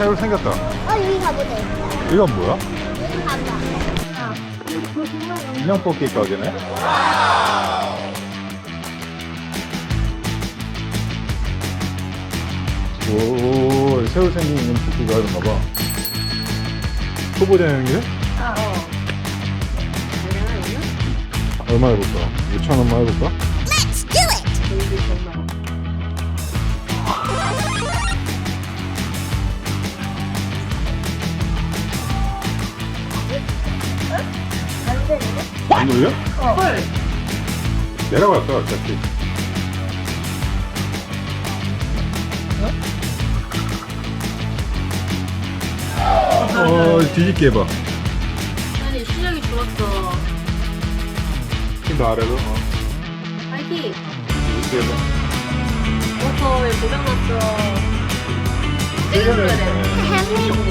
새로 생겼다. 어, 여기 가보자. 이건 뭐야? 여기 가자. 인형 뽑기 가게네. 오, 새로 생긴 인형 뽑기가 이런가 봐. 초보자 형이래? 아, 어. 얼마 해볼까? 6천 원만 해볼까? 안 돌려? 헐. 내려갔다 어차피. 어, 뒤집게 해봐. 아니, 실력이 좋았어. 좀더 아래로. 어, 파이팅! 뒤집게 해봐. 어서 왜 고장 났어? 세게는, 떼줘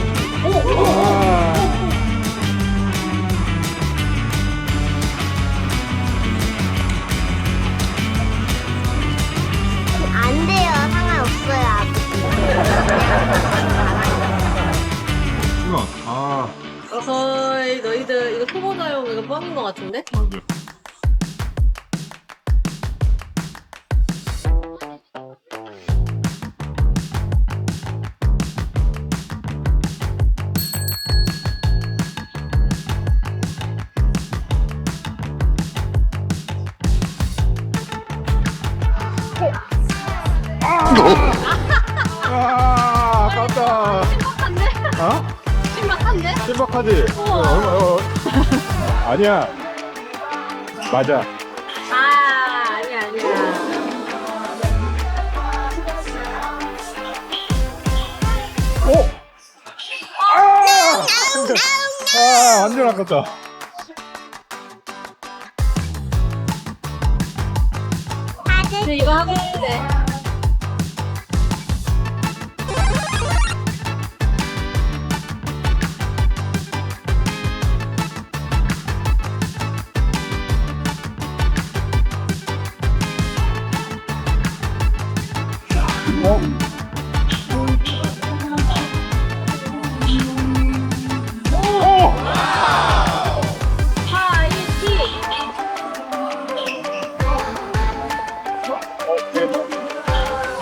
아니야. 맞아. 아, 아니야, 아니야. 오! 아! 아, 완전 아깝다. 근데 이거 하고 있는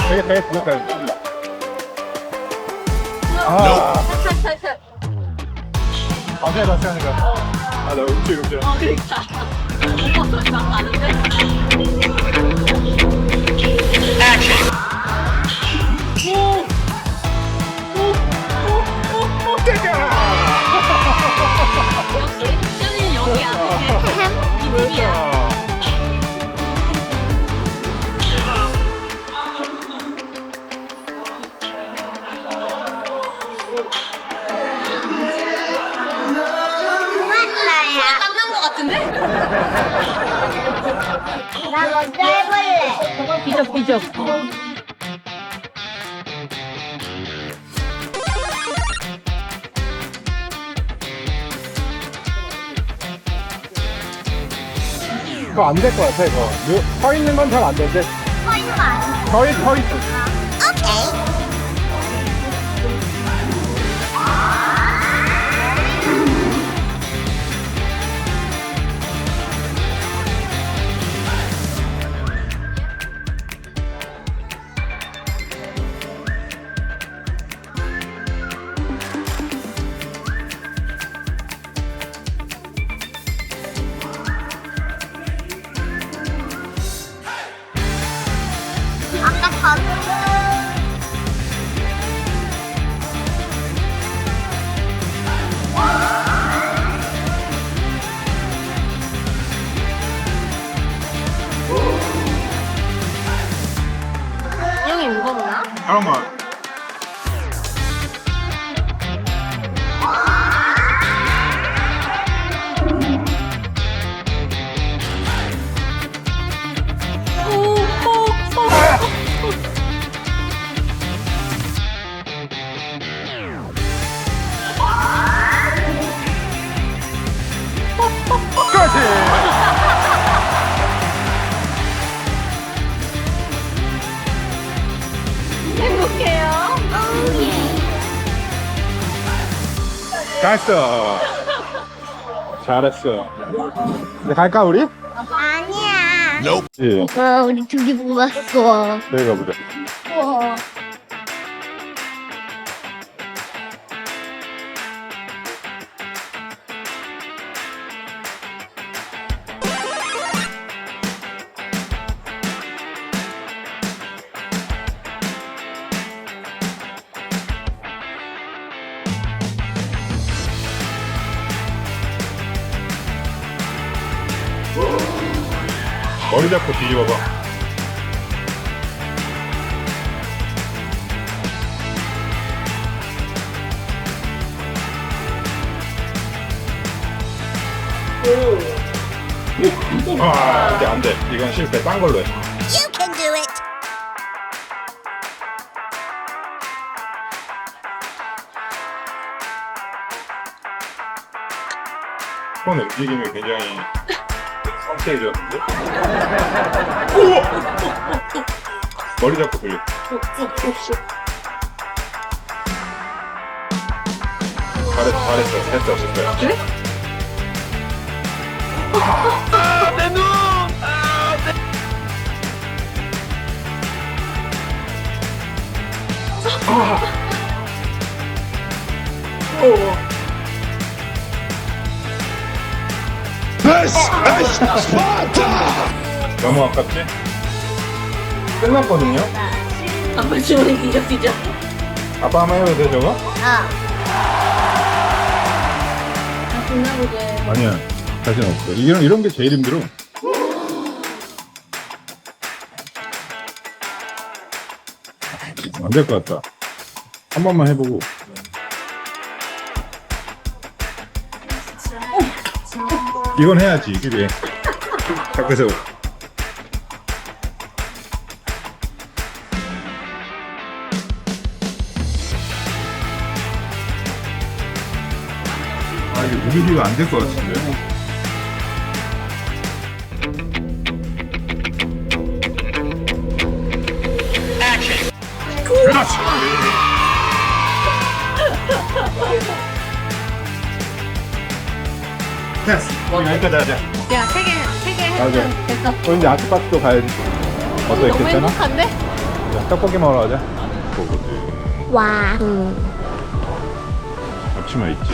되게, 되게 부족해. 아, 탈탈탈 나 먼저 해볼래. 비적 비적. 그거 안 될 것 같아, 이거. 요- 서 있는 건 잘 안 되는데. 서 있는 거 아니야? 서, 있, 서 있 갔어. 잘했어. 이제 갈까 우리? 아니야. 예. 와, 우리 둘이 뽑았어. 내가 가보자. 우와. 머리 잡고 뒤집어봐. 아, 이제 안 돼. 이건 실패. 딴 걸로 해. You can do it. 손 움직임이 굉장히 성체해졌는데? 우와! 머리 잡고 돌려. 잘했어, 잘했어. 됐어, 됐어. 그래? 너무 아깝지? 끝났거든요? 아빠 주머니 뒤적뒤적. 아빠 한번 해도 돼, 저거? 어. 아, 좋나 보게. 아니야. 자신 없어. 이런, 이런 게 제일 힘들어. 안 될 것 같다. 한 번만 해보고. 이건 해야지. 자꾸 세워. 아, 이게 무기가 안 될 것 같은데. 그렇지. 됐어. 여기까지 하자. 야, 세 개, 세개 맞아. 했으면 됐어. 어, 이제 아트박스도 가야지. 어때, 너무 괜찮아? 행복한데? 자, 떡볶이 먹으러 가자. 그거지. 와. 앞치마 있지.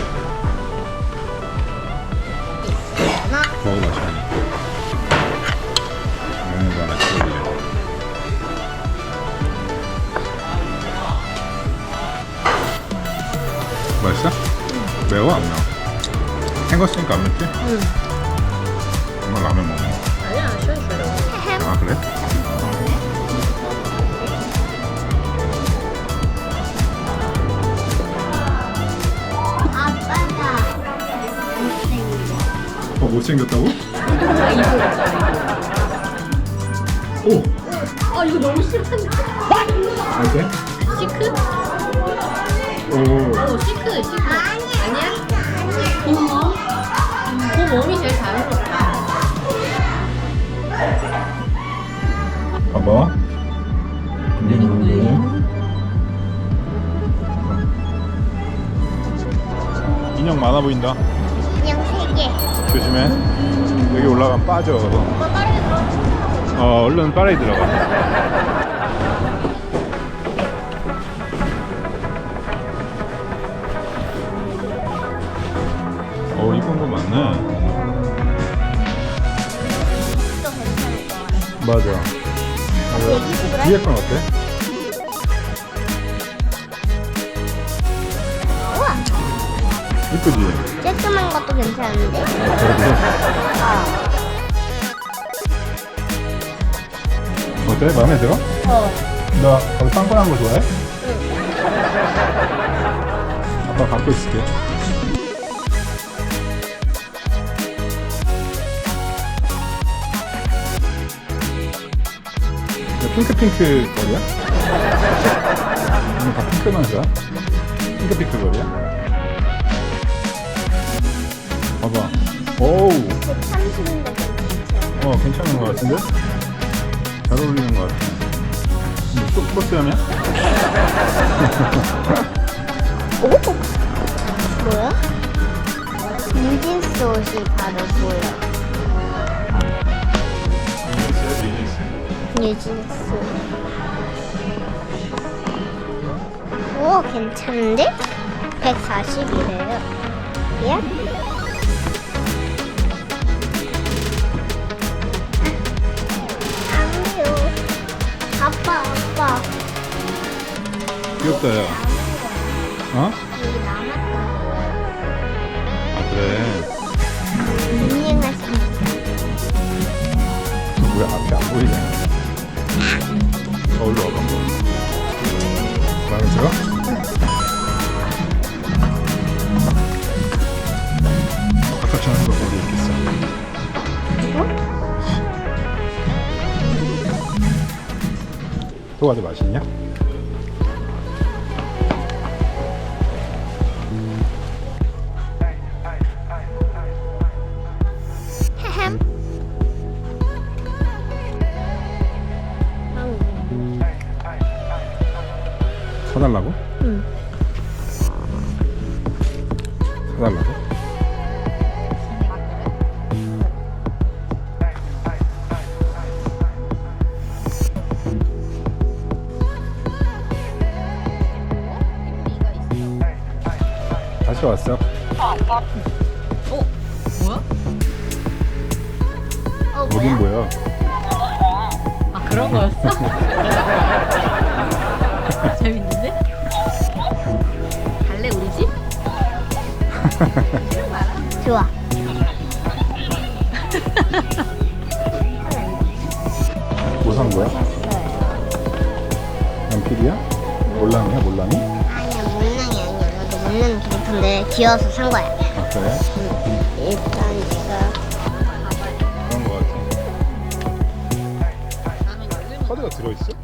먹는 거 하나 찍어주자. 맛있어? 매워? 안 매워? 헹궜으니까 안 맵지? 응. 엄마 라면 먹는 거. 아니야, 쉬어, 쉬어. 아, 그래? 아빠가 못생겨. 어, 못생겼다고? 오! 아, 이거 너무 싫은데. 어때? 시크? 오. 오, 시크, 시크. 곰몸? 곰몸이 제일 자연스럽다. 봐봐. 인형 많아 보인다. 인형 세 개. 조심해. 여기 올라가면 빠져. 어, 얼른 빠르게 들어가. 어, 이쁜 거 많네. 같아. 맞아. 어, 뒤에 건 어때? 우와. 이쁘지? 쬐끄만 것도 괜찮은데. 어때? 마음에 들어? 어. 너 거기 빵빵한 거 좋아해? 아빠 갖고 있을게. 핑크 핑크 거리야? 이거 다 핑크만 사? 핑크 핑크 거리야? 봐봐. 오우. 130인데 괜찮아. 어, 괜찮은 것 같은데? 잘 어울리는 것 같아. 뭐, 또 플러스하면? 오? 뭐야? 뉴진스 옷이 바로 보여. 뉴진스. 오, 괜찮은데? 140이래요. 야? 안 돼요. 아빠, 아빠. 귀엽다 야 어? 여기 남았다. 아 그래 인증하십니다. 왜 앞에 안 보이냐 거울로 와봐 마음에 들어? 아까처럼 거 어디 있겠어 도가지 맛있냐? 사달라고? 응. 사달라고? 다시 왔어 어? 뭐야? 어, 뭐야? 뭐야 아 그런 거였어? 재밌는데? 갈래 우리 집? 좋아. 뭐 산 거야? 연필이야? 몰랑이야 몰랑이? 아니야, 못난이 아니야. 나도 못난 기분인데 귀여워서 산 거야. 아 그래? 일단 내가 그런 거 같아 카드가 들어있어?